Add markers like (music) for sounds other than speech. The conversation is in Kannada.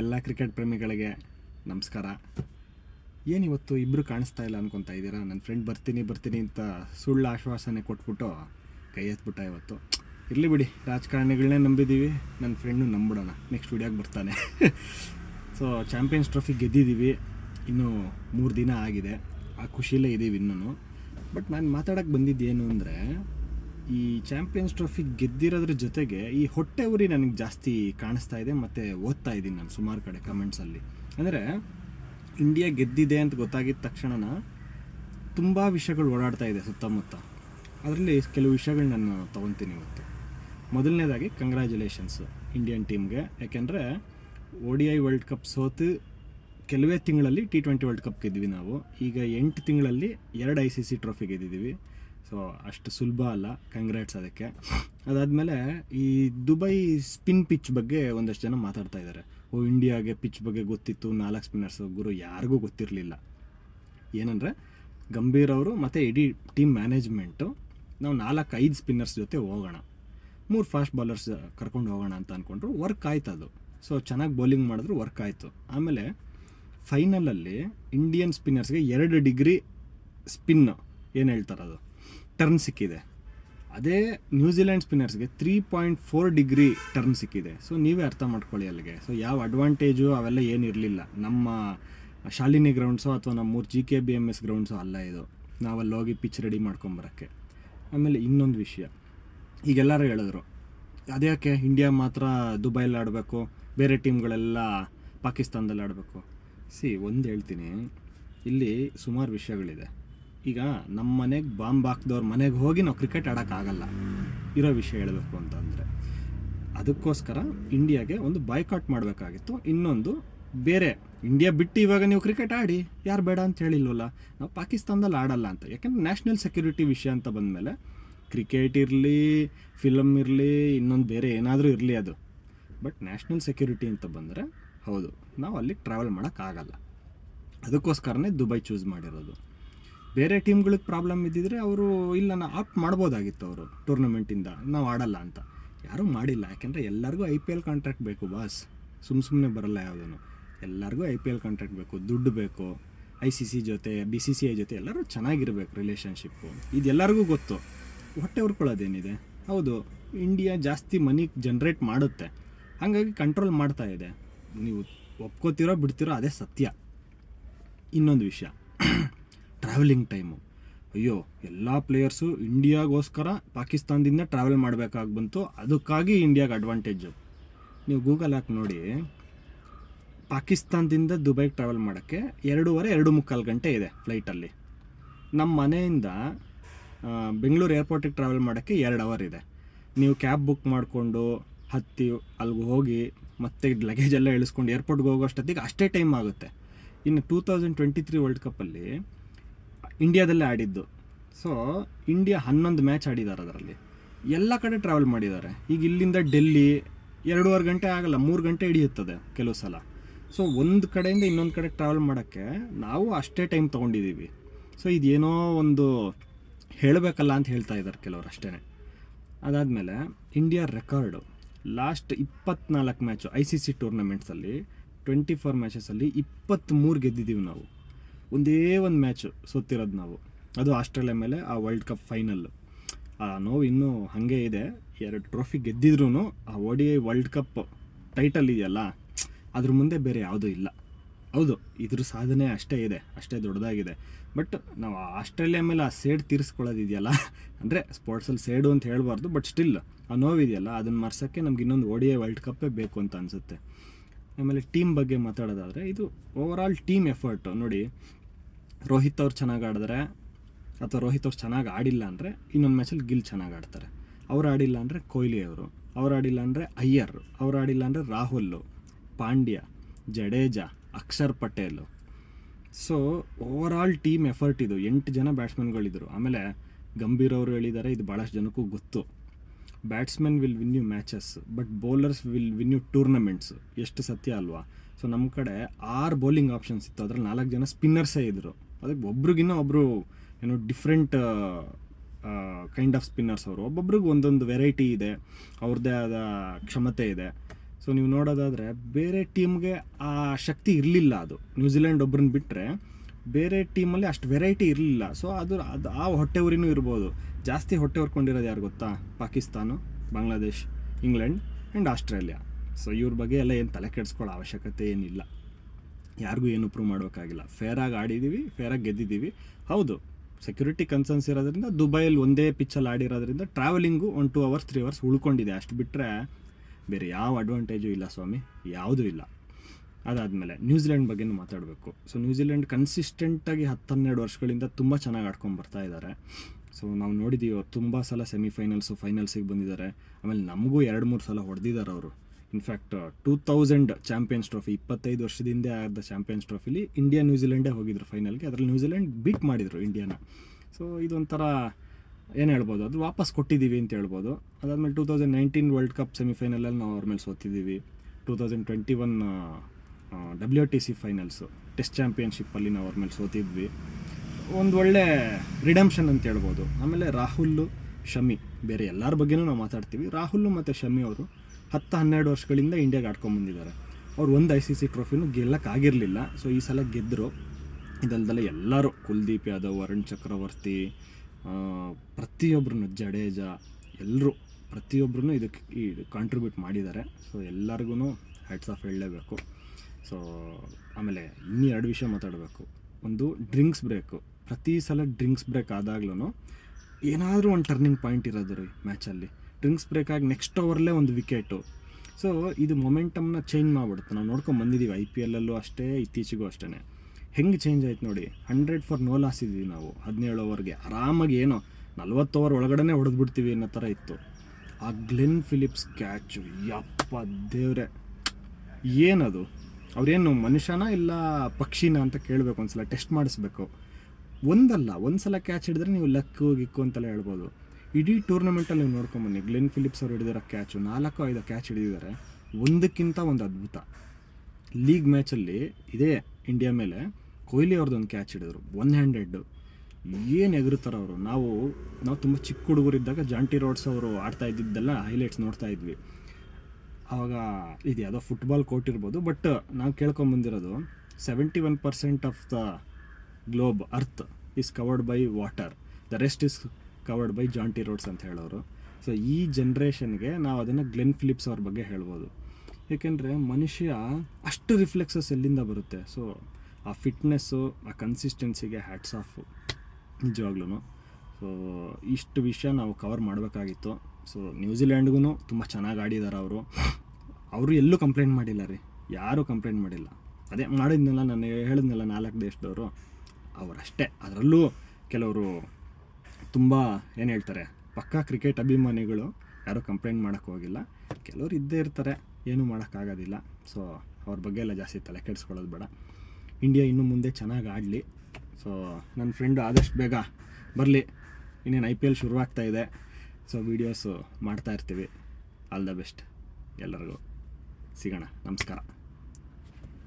ಎಲ್ಲ ಕ್ರಿಕೆಟ್ ಪ್ರೇಮಿಗಳಿಗೆ ನಮಸ್ಕಾರ. ಏನಿವತ್ತು ಇಬ್ಬರು ಕಾಣಿಸ್ತಾ ಇಲ್ಲ ಅನ್ಕೊತಾ ಇದ್ದೀರಾ? ನನ್ನ ಫ್ರೆಂಡ್ ಬರ್ತೀನಿ ಬರ್ತೀನಿ ಅಂತ ಸುಳ್ಳು ಆಶ್ವಾಸನೆ ಕೊಟ್ಬಿಟ್ಟು ಕೈ ಎತ್ಬಿಟ್ಟ ಇವತ್ತು. ಇರಲಿ ಬಿಡಿ ರಾಜಕಾರಣಿಗಳನ್ನೇ ನಂಬಿದ್ದೀವಿ ನನ್ನ ಫ್ರೆಂಡು ನಂಬಿಡೋಣ. ನೆಕ್ಸ್ಟ್ ವಿಡಿಯೋಗೆ ಬರ್ತಾನೆ. (laughs) ಸೊ ಚಾಂಪಿಯನ್ಸ್ ಟ್ರೋಫಿ ಗೆದ್ದಿದ್ದೀವಿ ಇನ್ನೂ ಮೂರು ದಿನ ಆಗಿದೆ. ಆ ಖುಷಿಯಲ್ಲೇ ಇದ್ದೀವಿ ಇನ್ನೂ ಬಟ್ ನಾನು ಮಾತಾಡೋಕ್ಕೆ ಬಂದಿದ್ದೇನು ಅಂದರೆ ಈ ಚಾಂಪಿಯನ್ಸ್ ಟ್ರೋಫಿ ಗೆದ್ದಿರೋದ್ರ ಜೊತೆಗೆ ಈ ಹೊಟ್ಟೆ ಉರಿ ನನಗೆ ಜಾಸ್ತಿ ಕಾಣಿಸ್ತಾ ಇದೆ ಮತ್ತು ಓದ್ತಾ ಇದ್ದೀನಿ ನಾನು ಸುಮಾರು ಕಡೆ ಕಮೆಂಟ್ಸಲ್ಲಿ ಅಂದರೆ ಇಂಡಿಯಾ ಗೆದ್ದಿದೆ ಅಂತ ಗೊತ್ತಾಗಿದ್ದ ತಕ್ಷಣ ತುಂಬ ವಿಷಯಗಳು ಓಡಾಡ್ತಾ ಇದೆ ಸುತ್ತಮುತ್ತ. ಅದರಲ್ಲಿ ಕೆಲವು ವಿಷಯಗಳು ನಾನು ತೊಗೊತೀನಿ ಇವತ್ತು. ಮೊದಲನೇದಾಗಿ ಕಂಗ್ರ್ಯಾಚುಲೇಷನ್ಸು ಇಂಡಿಯನ್ ಟೀಮ್ಗೆ ಯಾಕೆಂದರೆ ಡಿ ಐ ವರ್ಲ್ಡ್ ಕಪ್ ಸೋತು ಕೆಲವೇ ತಿಂಗಳಲ್ಲಿ ಟಿ ಟ್ವೆಂಟಿ ವರ್ಲ್ಡ್ ಕಪ್ ಗೆದ್ವಿ ನಾವು. ಈಗ ಎಂಟು ತಿಂಗಳಲ್ಲಿ ಎರಡು ಐ ಸಿ ಸಿ ಟ್ರೋಫಿ ಗೆದ್ದಿದ್ದೀವಿ ಸೊ ಅಷ್ಟು ಸುಲಭ ಅಲ್ಲ. ಕಂಗ್ರಾಟ್ಸ್ ಅದಕ್ಕೆ. ಅದಾದಮೇಲೆ ಈ ದುಬೈ ಸ್ಪಿನ್ ಪಿಚ್ ಬಗ್ಗೆ ಒಂದಷ್ಟು ಜನ ಮಾತಾಡ್ತಾ ಇದ್ದಾರೆ. ಓ, ಇಂಡಿಯಾಗೆ ಪಿಚ್ ಬಗ್ಗೆ ಗೊತ್ತಿತ್ತು. ನಾಲ್ಕು ಸ್ಪಿನ್ನರ್ಸ್ ಗುರು ಯಾರಿಗೂ ಗೊತ್ತಿರಲಿಲ್ಲ. ಏನಂದರೆ, ಗಂಭೀರ್ ಅವರು ಮತ್ತು ಇಡೀ ಟೀಮ್ ಮ್ಯಾನೇಜ್ಮೆಂಟು ನಾವು ನಾಲ್ಕು, ಐದು ಸ್ಪಿನ್ನರ್ಸ್ ಜೊತೆ ಹೋಗೋಣ. ಮೂರು ಫಾಸ್ಟ್ ಬಾಲರ್ಸ್ ಕರ್ಕೊಂಡು ಹೋಗೋಣ ಅಂತ ಅಂದ್ಕೊಂಡ್ರು ವರ್ಕ್ ಆಯ್ತು ಅದು. ಸೊ ಚೆನ್ನಾಗಿ ಬೌಲಿಂಗ್ ಮಾಡಿದ್ರು ವರ್ಕ್ ಆಯಿತು. ಆಮೇಲೆ ಫೈನಲಲ್ಲಿ ಇಂಡಿಯನ್ ಸ್ಪಿನ್ನರ್ಸ್ಗೆ ಎರಡು ಡಿಗ್ರಿ ಸ್ಪಿನ್ನು ಏನು ಹೇಳ್ತಾರೆ ಅದು? ಟರ್ನ್ ಸಿಕ್ಕಿದೆ. ಅದೇ New Zealand ಸ್ಪಿನ್ನರ್ಸ್ಗೆ three point four degree turn ಸಿಕ್ಕಿದೆ. ಸೊ ನೀವೇ ಅರ್ಥ ಮಾಡ್ಕೊಳ್ಳಿ ಅಲ್ಲಿಗೆ. ಸೊ ಯಾವ ಅಡ್ವಾಂಟೇಜು ಅವೆಲ್ಲ ಏನಿರಲಿಲ್ಲ ನಮ್ಮ ಶಾಲಿನಿ ಗ್ರೌಂಡ್ಸು ಅಥವಾ ನಮ್ಮ ಮೂರು G K B M S grounds ಅಲ್ಲ ಇದು. ನಾವಲ್ಲಿ ಹೋಗಿ ಪಿಚ್ ರೆಡಿ ಮಾಡ್ಕೊಂಬರೋಕ್ಕೆ. ಆಮೇಲೆ ಇನ್ನೊಂದು ವಿಷಯ. ಈಗೆಲ್ಲರೂ ಹೇಳಿದ್ರು, ಅದ್ಯಾಕೆ ಇಂಡಿಯಾ ಮಾತ್ರ ದುಬೈಲಿ ಆಡಬೇಕು? ಬೇರೆ ಟೀಮ್ಗಳೆಲ್ಲ ಪಾಕಿಸ್ತಾನದಲ್ಲಿ ಆಡಬೇಕು? ಸಿ ಒಂದು ಹೇಳ್ತೀನಿ. ಇಲ್ಲಿ ಸುಮಾರು ವಿಷಯಗಳಿದೆ. ಈಗ ನಮ್ಮ ಮನೆಗೆ ಬಾಂಬ್ ಹಾಕ್ದವ್ರ ಮನೆಗೆ ಹೋಗಿ ನಾವು ಕ್ರಿಕೆಟ್ ಆಡೋಕ್ಕಾಗಲ್ಲ ಇರೋ ವಿಷಯ ಹೇಳಬೇಕು ಅಂತಂದರೆ ಅದಕ್ಕೋಸ್ಕರ ಇಂಡಿಯಾಗೆ ಒಂದು ಬಾಯ್ಕಾಟ್ ಮಾಡಬೇಕಾಗಿತ್ತು. ಇನ್ನೊಂದು ಬೇರೆ ಇಂಡಿಯಾ ಬಿಟ್ಟು ಇವಾಗ ನೀವು ಕ್ರಿಕೆಟ್ ಆಡಿ, ಯಾರು ಬೇಡ ಅಂತ ಹೇಳಿಲ್ವಲ್ಲ? ನಾವು ಪಾಕಿಸ್ತಾನದಲ್ಲಿ ಆಡಲ್ಲ ಅಂತ. ಯಾಕೆಂದರೆ ನ್ಯಾಷನಲ್ ಸೆಕ್ಯೂರಿಟಿ ವಿಷಯ ಅಂತ ಬಂದಮೇಲೆ ಕ್ರಿಕೆಟ್ ಇರಲಿ ಫಿಲಮ್ ಇರಲಿ, ಇನ್ನೊಂದು ಬೇರೆ ಏನಾದರೂ ಇರಲಿ ಅದು. ಬಟ್ ನ್ಯಾಷನಲ್ ಸೆಕ್ಯೂರಿಟಿ ಅಂತ ಬಂದರೆ ಹೌದು, ನಾವು ಅಲ್ಲಿಗೆ ಟ್ರಾವೆಲ್ ಮಾಡೋಕ್ಕಾಗಲ್ಲ ಅದಕ್ಕೋಸ್ಕರನೇ ದುಬೈ ಚೂಸ್ ಮಾಡಿರೋದು. ಬೇರೆ ಟೀಮ್ಗಳಿಗೆ ಪ್ರಾಬ್ಲಮ್ ಇದ್ದಿದ್ರೆ ಅವರು, ಇಲ್ಲ, ನಾ ಆಪ್ಟ್ ಮಾಡ್ಬೋದಾಗಿತ್ತು ಅವರು ಟೂರ್ನಮೆಂಟಿಂದ, ನಾವು ಆಡಲ್ಲ ಅಂತ. ಯಾರೂ ಮಾಡಿಲ್ಲ. ಯಾಕೆಂದರೆ ಎಲ್ಲರಿಗೂ ಐ ಪಿ ಎಲ್ ಕಾಂಟ್ರಾಕ್ಟ್ ಬೇಕು ಬಾಸ್ ಸುಮ್ಮ ಸುಮ್ಮನೆ ಬರಲ್ಲ ಯಾವುದೂ ಎಲ್ಲರಿಗೂ ಐ ಪಿ ಎಲ್ ಕಾಂಟ್ರಾಕ್ಟ್ ಬೇಕು, ದುಡ್ಡು ಬೇಕು. ಐ ಸಿ ಸಿ ಜೊತೆ, ಬಿ ಸಿ ಸಿ ಐ ಜೊತೆ ಎಲ್ಲರೂ ಚೆನ್ನಾಗಿರ್ಬೇಕು ರಿಲೇಷನ್ಶಿಪ್ಪು ಇದೆಲ್ಲರಿಗೂ ಗೊತ್ತು. ಹೊಟ್ಟೆ ಉರ್ಕೊಳ್ಳೋದೇನಿದೆ? ಹೌದು ಇಂಡಿಯಾ ಜಾಸ್ತಿ ಮನಿ ಜನ್ರೇಟ್ ಮಾಡುತ್ತೆ. ಹಾಗಾಗಿ ಕಂಟ್ರೋಲ್ ಮಾಡ್ತಾ ಇದೆ. ನೀವು ಒಪ್ಕೋತಿರೋ ಬಿಡ್ತಿರೋ ಅದೇ ಸತ್ಯ. ಇನ್ನೊಂದು ವಿಷಯ. ಟ್ರಾವೆಲಿಂಗ್ ಟೈಮು ಅಯ್ಯೋ, ಎಲ್ಲ ಪ್ಲೇಯರ್ಸು ಇಂಡಿಯಾಗೋಸ್ಕರ ಪಾಕಿಸ್ತಾನದಿಂದ ಟ್ರಾವೆಲ್ ಮಾಡಬೇಕಾಗಿ ಬಂತು. ಅದಕ್ಕಾಗಿ ಇಂಡಿಯಾಗೆ ಅಡ್ವಾಂಟೇಜು ನೀವು ಗೂಗಲ್ ಹಾಕಿ ನೋಡಿ. ಪಾಕಿಸ್ತಾನದಿಂದ ದುಬೈಗೆ ಟ್ರಾವೆಲ್ ಮಾಡೋಕ್ಕೆ ಎರಡೂವರೆ, ಎರಡು ಮುಕ್ಕಾಲು ಗಂಟೆ ಇದೆ ಫ್ಲೈಟಲ್ಲಿ ನಮ್ಮ ಮನೆಯಿಂದ ಬೆಂಗಳೂರು ಏರ್ಪೋರ್ಟಿಗೆ ಟ್ರಾವೆಲ್ ಮಾಡೋಕ್ಕೆ ಎರಡು ಅವರ್ ಇದೆ. ನೀವು ಕ್ಯಾಬ್ ಬುಕ್ ಮಾಡಿಕೊಂಡು ಹತ್ತಿ ಅಲ್ಲಿಗೆ ಹೋಗಿ ಮತ್ತೆ ಲಗೇಜ್ ಎಲ್ಲ ಇಳಿಸ್ಕೊಂಡು ಏರ್ಪೋರ್ಟ್ಗೆ ಹೋಗೋ ಅಷ್ಟೊತ್ತಿಗೆ ಅಷ್ಟೇ ಟೈಮ್ ಆಗುತ್ತೆ. ಇನ್ನು two thousand twenty three world ಕಪ್ಪಲ್ಲಿ ಇಂಡಿಯಾದಲ್ಲೇ ಆಡಿದ್ದು. ಸೊ ಇಂಡಿಯಾ ಹನ್ನೊಂದು ಮ್ಯಾಚ್ ಆಡಿದ್ದಾರೆ ಅದರಲ್ಲಿ. ಎಲ್ಲ ಕಡೆ ಟ್ರಾವೆಲ್ ಮಾಡಿದ್ದಾರೆ. ಈಗ ಇಲ್ಲಿಂದ ಡೆಲ್ಲಿ ಎರಡೂವರೆ ಗಂಟೆ ಆಗಲ್ಲ, ಮೂರು ಗಂಟೆ ಹಿಡಿಯುತ್ತದೆ ಕೆಲವು ಸಲ. ಸೊ ಒಂದು ಕಡೆಯಿಂದ ಇನ್ನೊಂದು ಕಡೆ ಟ್ರಾವೆಲ್ ಮಾಡೋಕ್ಕೆ ನಾವು ಅಷ್ಟೇ ಟೈಮ್ ತೊಗೊಂಡಿದ್ದೀವಿ. ಸೊ ಇದೇನೋ ಒಂದು ಹೇಳಬೇಕಲ್ಲ ಅಂತ ಹೇಳ್ತಾ ಇದ್ದಾರೆ ಕೆಲವರು ಅಷ್ಟೇ ಅದಾದಮೇಲೆ ಇಂಡಿಯಾ ರೆಕಾರ್ಡು ಲಾಸ್ಟ್ ಇಪ್ಪತ್ನಾಲ್ಕು ಮ್ಯಾಚು ಐ ಸಿ ಸಿ ಟೂರ್ನಮೆಂಟ್ಸಲ್ಲಿ ಟ್ವೆಂಟಿ ಫೋರ್ ಮ್ಯಾಚಸಲ್ಲಿ ಇಪ್ಪತ್ತ್ಮೂರು ಗೆದ್ದಿದ್ದೀವಿ ನಾವು. ಒಂದೇ ಒಂದು ಮ್ಯಾಚು ಸೋತಿರೋದು ನಾವು. ಅದು ಆಸ್ಟ್ರೇಲಿಯಾ ಮೇಲೆ ಆ ವರ್ಲ್ಡ್ ಕಪ್ ಫೈನಲ್ಲು ಆ ನೋವು ಇನ್ನೂ ಹಾಗೆ ಇದೆ. ಎರಡು ಟ್ರೋಫಿ ಗೆದ್ದಿದ್ರೂ ಆ ಒಡಿ ವರ್ಲ್ಡ್ ಕಪ್ ಟೈಟಲ್ ಇದೆಯಲ್ಲ, ಅದ್ರ ಮುಂದೆ ಬೇರೆ ಯಾವುದೂ ಇಲ್ಲ. ಹೌದು, ಇದ್ರ ಸಾಧನೆ ಅಷ್ಟೇ ಇದೆ, ಅಷ್ಟೇ ದೊಡ್ಡದಾಗಿದೆ. ಬಟ್ ನಾವು ಆಸ್ಟ್ರೇಲಿಯಾ ಮೇಲೆ ಆ ಸೇಡ್ ತೀರಿಸ್ಕೊಳ್ಳೋದಿದೆಯಲ್ಲ ಅಂದರೆ ಸ್ಪೋರ್ಟ್ಸಲ್ಲಿ ಸೇಡು ಅಂತ ಹೇಳಬಾರ್ದು ಬಟ್ ಸ್ಟಿಲ್ ಆ ನೋವಿದೆಯಲ್ಲ ಅದನ್ನು ಮರ್ಸೋಕ್ಕೆ ನಮ್ಗೆ ಇನ್ನೊಂದು ಓಡಿಐ ವರ್ಲ್ಡ್ ಕಪ್ಪೇ ಬೇಕು ಅಂತ ಅನಿಸುತ್ತೆ. ಆಮೇಲೆ ಟೀಮ್ ಬಗ್ಗೆ ಮಾತಾಡೋದಾದರೆ, ಇದು ಓವರ್ ಆಲ್ ಟೀಮ್ ಎಫರ್ಟು ನೋಡಿ ರೋಹಿತ್ ಅವ್ರು ಚೆನ್ನಾಗಿ ಆಡಿದ್ರೆ ಅಥವಾ ರೋಹಿತ್ ಅವ್ರು ಚೆನ್ನಾಗಿ ಆಡಿಲ್ಲ ಅಂದರೆ ಇನ್ನೊಂದು ಮ್ಯಾಚಲ್ಲಿ ಗಿಲ್ ಚೆನ್ನಾಗಿ ಆಡ್ತಾರೆ. ಅವ್ರು ಆಡಿಲ್ಲ ಅಂದರೆ ಕೊಹ್ಲಿ ಅವರು, ಅವ್ರು ಆಡಿಲ್ಲ ಅಂದರೆ ಅಯ್ಯರ್, ಅವ್ರು ಆಡಿಲ್ಲ ಅಂದರೆ Rahul, Pandya, Jadeja, Axar Patel. So over team effort ಇದು. ಎಂಟು ಜನ ಬ್ಯಾಟ್ಸ್ಮನ್ಗಳಿದ್ರು ಆಮೇಲೆ ಗಂಭೀರ್ ಅವರು ಹೇಳಿದ್ದಾರೆ ಇದು ಭಾಳಷ್ಟು ಜನಕ್ಕೂ ಗೊತ್ತು. Batsman will win you matches but bowlers will win you tournaments ಎಷ್ಟು ಸತ್ಯ ಅಲ್ವಾ? ಸೊ ನಮ್ಮ ಕಡೆ ಆರು ಬೌಲಿಂಗ್ ಆಪ್ಷನ್ಸ್ ಇತ್ತು. ಅದ್ರಲ್ಲಿ ನಾಲ್ಕು ಜನ ಸ್ಪಿನ್ನರ್ಸೇ ಇದ್ದರು ಅದಕ್ಕೆ ಒಬ್ರಿಗಿನ್ನ ಒಬ್ಬರು ಏನು ಡಿಫ್ರೆಂಟ್ ಕೈಂಡ್ ಆಫ್ ಸ್ಪಿನ್ನರ್ಸ್ ಅವರು. ಒಬ್ಬೊಬ್ರಿಗೆ ಒಂದೊಂದು ವೆರೈಟಿ ಇದೆ. ಅವ್ರದ್ದೇ ಆದ ಕ್ಷಮತೆ ಇದೆ. ಸೊ ನೀವು ನೋಡೋದಾದರೆ ಬೇರೆ ಟೀಮ್ಗೆ ಆ ಶಕ್ತಿ ಇರಲಿಲ್ಲ ಅದು. ನ್ಯೂಜಿಲೆಂಡ್ ಒಬ್ರನ್ನ ಬಿಟ್ಟರೆ ಬೇರೆ ಟೀಮಲ್ಲಿ ಅಷ್ಟು ವೆರೈಟಿ ಇರಲಿಲ್ಲ. ಸೊ ಅದು ಅದು ಆ ಹೊಟ್ಟೆ ಊರಿನೂ ಇರ್ಬೋದು. ಜಾಸ್ತಿ ಹೊಟ್ಟೆ ಹೊರ್ಕೊಂಡಿರೋದು ಯಾರು ಗೊತ್ತಾ? Pakistan, Bangladesh, England and Australia. So ಇವ್ರ ಬಗ್ಗೆ ಎಲ್ಲ ಏನು ತಲೆ ಕೆಡಿಸ್ಕೊಳ್ಳೋ ಅವಶ್ಯಕತೆ ಏನಿಲ್ಲ. ಯಾರಿಗೂ ಏನು ಪ್ರೂವ್ ಮಾಡೋಕ್ಕಾಗಿಲ್ಲ ಫೇರಾಗಿ ಆಡಿದ್ದೀವಿ ಫೇರಾಗಿ ಗೆದ್ದಿದ್ದೀವಿ ಹೌದು ಸೆಕ್ಯೂರಿಟಿ ಕನ್ಸರ್ನ್ಸ್ ಇರೋದ್ರಿಂದ ದುಬೈಯಲ್ಲಿ ಒಂದೇ ಪಿಚ್ಚಲ್ಲಿ ಆಡಿರೋದ್ರಿಂದ travelling one two hours three hours ಉಳ್ಕೊಂಡಿದೆ. ಅಷ್ಟು ಬಿಟ್ಟರೆ ಬೇರೆ ಯಾವ ಅಡ್ವಾಂಟೇಜು ಇಲ್ಲ ಸ್ವಾಮಿ, ಯಾವುದೂ ಇಲ್ಲ. ಅದಾದಮೇಲೆ ನ್ಯೂಜಿಲೆಂಡ್ ಬಗ್ಗೆನೂ ಮಾತಾಡಬೇಕು. ಸೊ ನ್ಯೂಜಿಲೆಂಡ್ ಕನ್ಸಿಸ್ಟೆಂಟಾಗಿ ಹತ್ತು ಹನ್ನೆರಡು ವರ್ಷಗಳಿಂದ ತುಂಬ ಚೆನ್ನಾಗಿ ಆಡ್ಕೊಂಡು ಬರ್ತಾ ಇದ್ದಾರೆ ಸೊ ನಾವು ನೋಡಿದ್ದೀವಿ ತುಂಬ ಸಲ ಸೆಮಿಫೈನಲ್ಸು ಫೈನಲ್ಸಿಗೆ ಬಂದಿದ್ದಾರೆ ಆಮೇಲೆ ನಮಗೂ ಎರಡು ಮೂರು ಸಲ ಹೊಡೆದಿದ್ದಾರೆ ಅವರು. In fact two thousand champions trophy ಇಪ್ಪತ್ತೈದು ವರ್ಷದಿಂದ ಆದ ಚಾಂಪಿಯನ್ಸ್ ಟ್ರೋಫಿಲಿ ಇಂಡಿಯಾ ನ್ಯೂಜಿಲೆಂಡೇ ಹೋಗಿದ್ರು ಫೈನಲ್ಗೆ ಅದರಲ್ಲಿ ನ್ಯೂಜಿಲೆಂಡ್ ಬೀಟ್ ಮಾಡಿದರು ಇಂಡಿಯಾನ ಸೊ ಇದೊಂಥರ ಏನು ಹೇಳ್ಬೋದು? ಅದು ವಾಪಸ್ ಕೊಟ್ಟಿದ್ದೀವಿ ಅಂತ ಹೇಳ್ಬೋದು. ಅದಾದಮೇಲೆ two thousand nineteen world cup ಸೆಮಿಫೈನಲಲ್ಲಿ ನಾವು ಅವ್ರ ಮೇಲೆ ಸೋತಿದ್ದೀವಿ. Two thousand twenty one W T C finals test ಚಾಂಪಿಯನ್ಶಿಪ್ಪಲ್ಲಿ ನಾವು ಅವ್ರ ಮೇಲೆ ಸೋತಿದ್ವಿ. ಒಂದು ಒಳ್ಳೆ ರಿಡಮ್ಷನ್ ಅಂತ ಹೇಳ್ಬೋದು. ಆಮೇಲೆ ರಾಹುಲ್, ಶಮಿ, ಬೇರೆ ಎಲ್ಲರ ಬಗ್ಗೆನೂ ನಾವು ಮಾತಾಡ್ತೀವಿ. ರಾಹುಲ್ ಮತ್ತು ಶಮಿ ಅವರು ಹತ್ತು ಹನ್ನೆರಡು ವರ್ಷಗಳಿಂದ ಇಂಡಿಯಾಗೆ ಆಡ್ಕೊಂಬಂದಿದ್ದಾರೆ ಅವ್ರು ಒಂದು ಐ ಸಿ ಸಿ ಟ್ರೋಫಿನೂ ಗೆಲ್ಲಕ್ಕಾಗಿರಲಿಲ್ಲ ಸೊ ಈ ಸಲ ಗೆದ್ದರು ಇದಲ್ದಲ್ಲ ಎಲ್ಲರೂ ಕುಲ್ದೀಪ್ ಯಾದವ್ ಅರುಣ್ ಚಕ್ರವರ್ತಿ ಆ, ಪ್ರತಿಯೊಬ್ಬರನ್ನು ಜಡೇಜಾ ಎಲ್ಲರೂ ಪ್ರತಿಯೊಬ್ಬರೂ ಇದಕ್ಕೆ ಈ ಕಾಂಟ್ರಿಬ್ಯೂಟ್ ಮಾಡಿದ್ದಾರೆ. ಸೊ ಎಲ್ಲರಿಗೂ ಹ್ಯಾಟ್ಸ್ ಆಫ್ ಹೇಳಲೇಬೇಕು. ಸೊ ಆಮೇಲೆ ಇನ್ನೂ ಎರಡು ವಿಷಯ ಮಾತಾಡಬೇಕು. ಒಂದು ಡ್ರಿಂಕ್ಸ್ ಬ್ರೇಕು ಪ್ರತಿ ಸಲ ಡ್ರಿಂಕ್ಸ್ ಬ್ರೇಕ್ ಆದಾಗ್ಲೂ ಏನಾದರೂ ಒಂದು ಟರ್ನಿಂಗ್ ಪಾಯಿಂಟ್ ಇರೋದು ರೀ ಮ್ಯಾಚಲ್ಲಿ ಡ್ರಿಂಕ್ಸ್ ಬ್ರೇಕ್ ಆಗಿ ನೆಕ್ಸ್ಟ್ ಓವರ್ಲೇ ಒಂದು ವಿಕೆಟು ಸೊ ಇದು ಮೊಮೆಂಟಮ್ನ ಚೇಂಜ್ ಮಾಡಿಬಿಡುತ್ತೆ. ನಾವು ನೋಡ್ಕೊಂಡು ಬಂದಿದ್ದೀವಿ ಐ ಪಿ ಎಲ್ಲಲ್ಲೂ ಅಷ್ಟೇ, ಇತ್ತೀಚೆಗೂ ಅಷ್ಟೇ ಹೆಂಗೆ ಚೇಂಜ್ ಆಯ್ತು ನೋಡಿ ಹಂಡ್ರೆಡ್ ಫಾರ್ ನೋ ಲಾಸ್ ಇದ್ದೀವಿ ನಾವು ಹದಿನೇಳು ಓವರ್ಗೆ ಆರಾಮಾಗಿ ಏನೋ ನಲ್ವತ್ತು ಓವರ್ ಒಳಗಡೆ ಹೊಡೆದ್ಬಿಡ್ತೀವಿ ಅನ್ನೋ ಥರ ಇತ್ತು. ಆ ಗ್ಲೆನ್ ಫಿಲಿಪ್ಸ್ ಕ್ಯಾಚು ಯಪ್ಪ ದೇವ್ರೆ. ಏನದು? ಅವ್ರೇನು ಮನುಷ್ಯನ ಇಲ್ಲ ಪಕ್ಷಿನ ಅಂತ ಕೇಳಬೇಕು ಒಂದ್ಸಲ ಟೆಸ್ಟ್ ಮಾಡಿಸ್ಬೇಕು. ಒಂದಲ್ಲ ಒಂದು ಸಲ ಕ್ಯಾಚ್ ಹಿಡಿದ್ರೆ ನೀವು ಲಕ್ಕು ಗಿಕ್ಕು ಅಂತೆಲ್ಲ ಹೇಳ್ಬೋದು. ಇಡೀ ಟೂರ್ನಮೆಂಟಲ್ಲಿ ನೀವು ನೋಡ್ಕೊಂಬನ್ನಿ ಗ್ಲೆನ್ ಫಿಲಿಪ್ಸ್ ಅವ್ರು ಹಿಡಿದಿರೋ ಕ್ಯಾಚು ನಾಲ್ಕು ಐದು ಕ್ಯಾಚ್ ಹಿಡಿದಿದ್ದಾರೆ. ಒಂದಕ್ಕಿಂತ ಒಂದು ಅದ್ಭುತ. ಲೀಗ್ ಮ್ಯಾಚಲ್ಲಿ ಇದೇ ಇಂಡಿಯಾ ಮೇಲೆ ಕೊಹ್ಲಿ ಅವ್ರದ್ದೊಂದು ಕ್ಯಾಚ್ ಹಿಡಿದ್ರು. ಒನ್ ಹ್ಯಾಂಡೆಡ್ ಏನು ಎಗರುತ್ತಾರೆ ಅವರು. ನಾವು ನಾವು ತುಂಬ ಚಿಕ್ಕ ಹುಡುಗರಿದ್ದಾಗ ಜಾಂಟಿ ರೋಡ್ಸ್ ಅವರು ಆಡ್ತಾ ಇದ್ದಿದ್ದೆಲ್ಲ ಹೈಲೈಟ್ಸ್ ನೋಡ್ತಾ ಇದ್ವಿ. ಆವಾಗ ಇದು ಯಾವುದೋ ಫುಟ್ಬಾಲ್ ಕೋರ್ಟ್ ಇರ್ಬೋದು ಬಟ್ ನಾವು ಕೇಳ್ಕೊಂಬಂದಿರೋದು seventy one percent of the globe earth is covered by water the rest is covered by Jonty Rhodes ಅಂತ ಹೇಳೋರು. ಸೊ ಈ ಜನ್ರೇಷನ್ಗೆ ನಾವು ಅದನ್ನು ಗ್ಲೆನ್ ಫಿಲಿಪ್ಸ್ ಅವ್ರ ಬಗ್ಗೆ ಹೇಳ್ಬೋದು. ಏಕೆಂದರೆ ಮನುಷ್ಯ ಅಷ್ಟು ರಿಫ್ಲೆಕ್ಸಸ್ ಎಲ್ಲಿಂದ ಬರುತ್ತೆ? ಸೊ ಆ ಫಿಟ್ನೆಸ್ಸು ಆ ಕನ್ಸಿಸ್ಟೆನ್ಸಿಗೆ ಹ್ಯಾಟ್ಸ್ ಆಫ್ ನಿಜವಾಗ್ಲೂ ಸೊ ಇಷ್ಟು ವಿಷಯ ನಾವು ಕವರ್ ಮಾಡಬೇಕಾಗಿತ್ತು. ಸೊ ನ್ಯೂಜಿಲ್ಯಾಂಡ್ಗೂ ತುಂಬ ಚೆನ್ನಾಗಿ ಆಡಿದ್ದಾರೆ ಅವರು. ಅವರು ಎಲ್ಲೂ ಕಂಪ್ಲೇಂಟ್ ಮಾಡಿಲ್ಲ ರೀ. ಯಾರೂ ಕಂಪ್ಲೇಂಟ್ ಮಾಡಿಲ್ಲ. ಅದೇ ಮಾಡಿದ್ನಲ್ಲ ನಾನು ಹೇಳಿದ್ನಲ್ಲ ನಾಲ್ಕು ದೇಶದವರು. ಅವರಷ್ಟೇ. ಅದರಲ್ಲೂ ಕೆಲವರು ತುಂಬ ಏನು ಹೇಳ್ತಾರೆ, ಪಕ್ಕಾ ಕ್ರಿಕೆಟ್ ಅಭಿಮಾನಿಗಳು ಯಾರೂ ಕಂಪ್ಲೇಂಟ್ ಮಾಡೋಕ್ಕೆ ಹೋಗಿಲ್ಲ. ಕೆಲವರು ಇದ್ದೇ ಇರ್ತಾರೆ, ಏನೂ ಮಾಡೋಕ್ಕಾಗೋದಿಲ್ಲ ಸೊ ಅವ್ರ ಬಗ್ಗೆ ಎಲ್ಲ ಜಾಸ್ತಿ ತಲೆ ಕೆಡಿಸ್ಕೊಳ್ಳೋದು ಬೇಡ. ಇಂಡಿಯಾ ಇನ್ನು ಮುಂದೆ ಚೆನ್ನಾಗಿ ಆಡಲಿ. ಸೊ ನನ್ನ ಫ್ರೆಂಡು ಆದಷ್ಟು ಬೇಗ ಬರಲಿ. ಇನ್ನೇನು ಐ ಪಿ ಎಲ್ ಶುರುವಾಗ್ತಾ ಇದೆ. ಸೊ ವೀಡಿಯೋಸು ಮಾಡ್ತಾ ಇರ್ತೀವಿ. ಆಲ್ ದ ಬೆಸ್ಟ್ ಎಲ್ಲರಿಗೂ. ಸಿಗೋಣ. ನಮಸ್ಕಾರ.